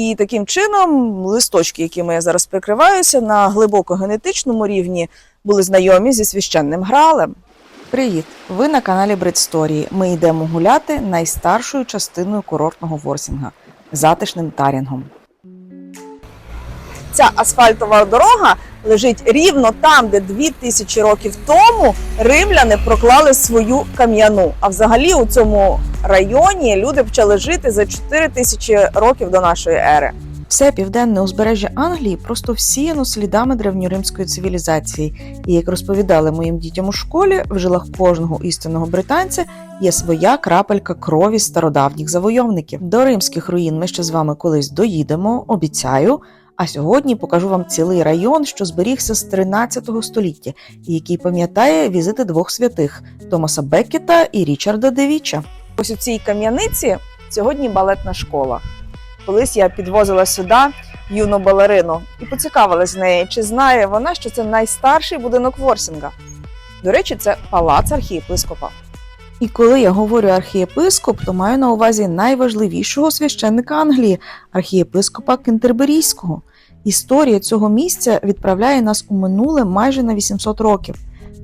І таким чином листочки, якими я зараз прикриваюся, на глибоко генетичному рівні були знайомі зі священним гралем. Привіт! Ви на каналі Бредсторії. Ми йдемо гуляти найстаршою частиною курортного Ворсінга затишним Тарінгом. Ця асфальтова дорога лежить рівно там, де 2000 років тому римляни проклали свою кам'яну. А взагалі у цьому районі люди почали жити за 4000 років до нашої ери. Все південне узбережжя Англії просто всіяно слідами древньоримської цивілізації. І як розповідали моїм дітям у школі, в жилах кожного істинного британця є своя крапелька крові стародавніх завойовників. До римських руїн ми ще з вами колись доїдемо, обіцяю. А сьогодні покажу вам цілий район, що зберігся з 13 століття, і який пам'ятає візити двох святих Томаса Беккета і Річарда Девіча. Ось у цій кам'яниці сьогодні балетна школа. Колись я підвозила сюди юну балерину і поцікавилась з неї, чи знає вона, що це найстарший будинок Ворсінга. До речі, це палац архієпископа. І коли я говорю архієпископ, то маю на увазі найважливішого священника Англії архієпископа Кентерберійського. Історія цього місця відправляє нас у минуле майже на 800 років.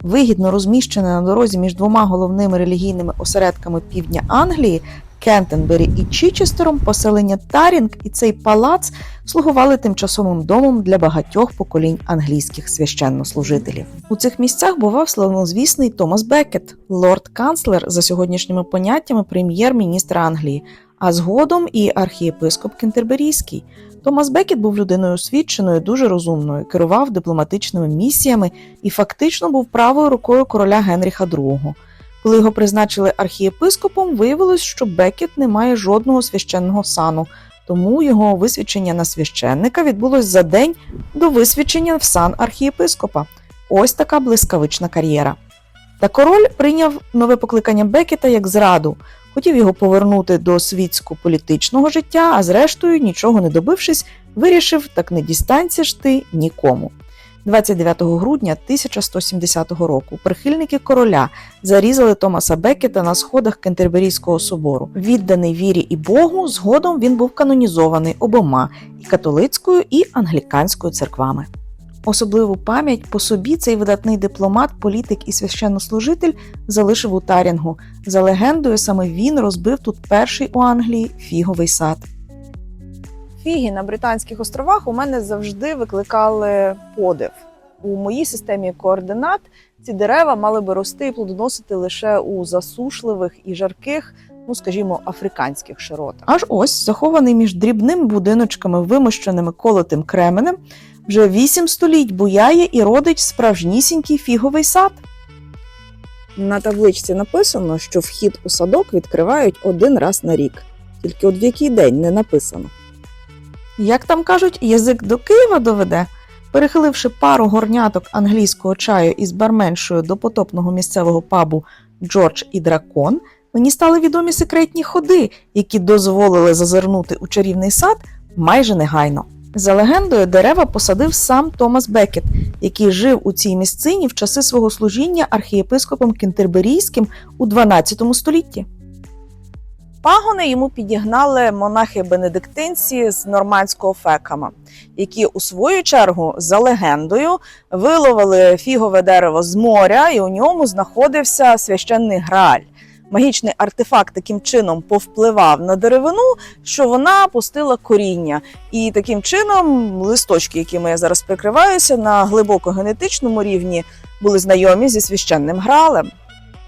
Вигідно розміщене на дорозі між двома головними релігійними осередками півдня Англії Кентенбері і Чічестером, поселення Тарінг і цей палац слугували тимчасовим домом для багатьох поколінь англійських священнослужителів. У цих місцях бував славнозвісний Томас Беккет, лорд-канцлер за сьогоднішніми поняттями прем'єр-міністр Англії, а згодом і архієпископ Кентерберійський. Томас Беккет був людиною освіченою, дуже розумною, керував дипломатичними місіями і фактично був правою рукою короля Генріха II. Коли його призначили архієпископом, виявилось, що Беккет не має жодного священного сану, тому його висвячення на священника відбулось за день до висвячення в сан архієпископа. Ось така блискавична кар'єра. Та король прийняв нове покликання Беккета як зраду, хотів його повернути до світсько-політичного життя, а зрештою, нічого не добившись, вирішив так не дістанься ж ти нікому. 29 грудня 1170 року прихильники короля зарізали Томаса Беккета на сходах Кентерберійського собору. Відданий вірі і Богу, згодом він був канонізований обома і католицькою, і англіканською церквами. Особливу пам'ять по собі цей видатний дипломат, політик і священнослужитель залишив у Тарінгу. За легендою, саме він розбив тут перший у Англії фіговий сад. Фіги на Британських островах у мене завжди викликали подив. У моїй системі координат ці дерева мали би рости і плодоносити лише у засушливих і жарких, ну скажімо, африканських широтах. Аж ось захований між дрібними будиночками, вимощеними колотим кременем, вже вісім століть буяє і родить справжнісінький фіговий сад. На табличці написано, що вхід у садок відкривають один раз на рік. Тільки от в який день не написано. Як там кажуть, язик до Києва доведе. Перехиливши пару горняток англійського чаю із барменшою до потопного місцевого пабу Джордж і Дракон, мені стали відомі секретні ходи, які дозволили зазирнути у чарівний сад майже негайно. За легендою, дерева посадив сам Томас Беккет, який жив у цій місцині в часи свого служіння архієпископом Кентерберійським у 12 столітті. Пагони йому підігнали монахи-бенедиктинці з нормандського фекама, які у свою чергу, за легендою, виловили фігове дерево з моря, і у ньому знаходився священний грааль. Магічний артефакт таким чином повпливав на деревину, що вона пустила коріння. І таким чином листочки, якими я зараз прикриваюся, на глибоко генетичному рівні були знайомі зі священним гралем.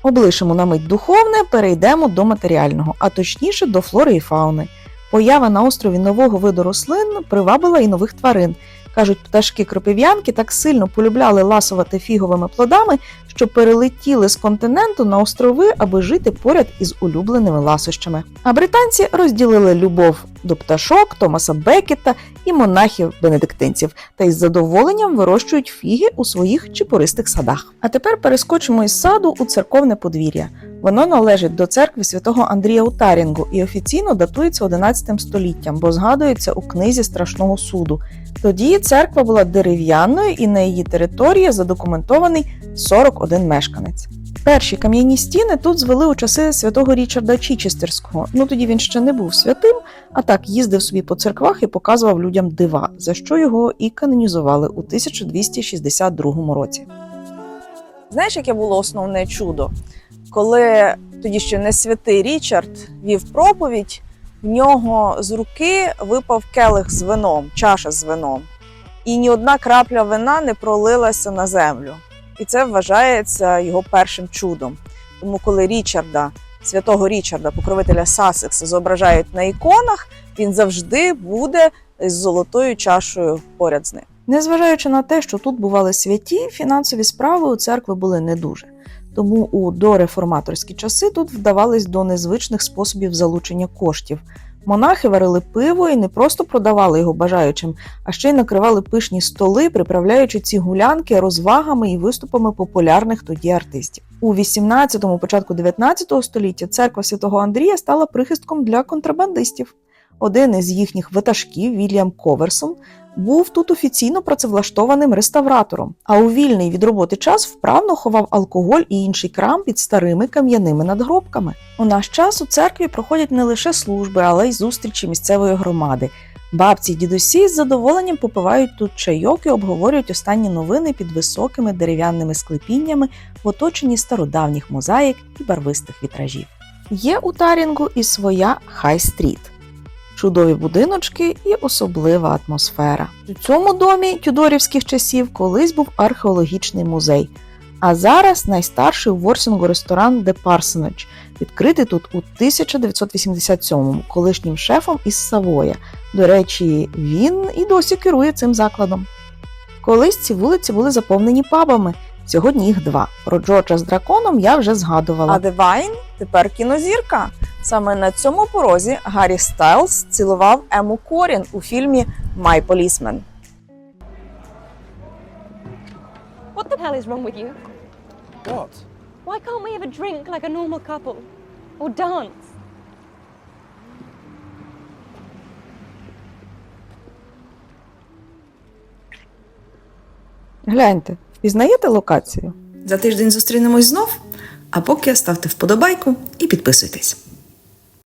Облишимо на мить духовне, перейдемо до матеріального, а точніше до флори і фауни. Поява на острові нового виду рослин привабила і нових тварин. Кажуть, пташки кропив'янки так сильно полюбляли ласувати фіговими плодами, що перелетіли з континенту на острови, аби жити поряд із улюбленими ласощами. А британці розділили любов до пташок, Томаса Беккета і монахів-бенедиктинців та із задоволенням вирощують фіги у своїх чіпористих садах. А тепер перескочимо із саду у церковне подвір'я. Воно належить до церкви святого Андрія у Тарінгу і офіційно датується 11 століттям, бо згадується у книзі страшного суду. Тоді церква була дерев'яною і на її території задокументований 41 мешканець. Перші кам'яні стіни тут звели у часи святого Річарда Чічестерського. Ну тоді він ще не був святим, а так їздив собі по церквах і показував людям дива, за що його і канонізували у 1262 році. Знаєш, яке було основне чудо? Коли тоді ще не святий Річард вів проповідь, в нього з руки випав келих з вином, чаша з вином, і ні одна крапля вина не пролилася на землю. І це вважається його першим чудом. Тому, коли Річарда, святого Річарда, покровителя Сасекса, зображають на іконах, він завжди буде з золотою чашею поряд з ним. Незважаючи на те, що тут бували святі, фінансові справи у церкви були не дуже. Тому у дореформаторські часи тут вдавались до незвичних способів залучення коштів. Монахи варили пиво і не просто продавали його бажаючим, а ще й накривали пишні столи, приправляючи ці гулянки розвагами і виступами популярних тоді артистів. У 18-му, початку 19 століття церква святого Андрія стала прихистком для контрабандистів. Один із їхніх ватажків, Вільям Коверсон, був тут офіційно працевлаштованим реставратором, а у вільний від роботи час вправно ховав алкоголь і інший крам під старими кам'яними надгробками. У наш час у церкві проходять не лише служби, але й зустрічі місцевої громади. Бабці й дідусі з задоволенням попивають тут чайок і обговорюють останні новини під високими дерев'яними склепіннями в оточенні стародавніх мозаїк і барвистих вітражів. Є у Тарінгу і своя хай-стріт. Чудові будиночки і особлива атмосфера. У цьому домі тюдорівських часів колись був археологічний музей, а зараз найстарший у Ворсінгу ресторан The Parsonage, відкритий тут у 1987-му колишнім шефом із Савоя. До речі, він і досі керує цим закладом. Колись ці вулиці були заповнені пабами. Сьогодні їх два. Про Джорджа з драконом я вже згадувала. А Девайн тепер кінозірка. Саме на цьому порозі Гаррі Стайлз цілував Ему Корін у фільмі «My Policeman». What the hell is wrong with you? What? Why can't we have a drink like a normal couple? Or dance? Гляньте, впізнаєте локацію? За тиждень зустрінемось знов. А поки ставте вподобайку і підписуйтесь.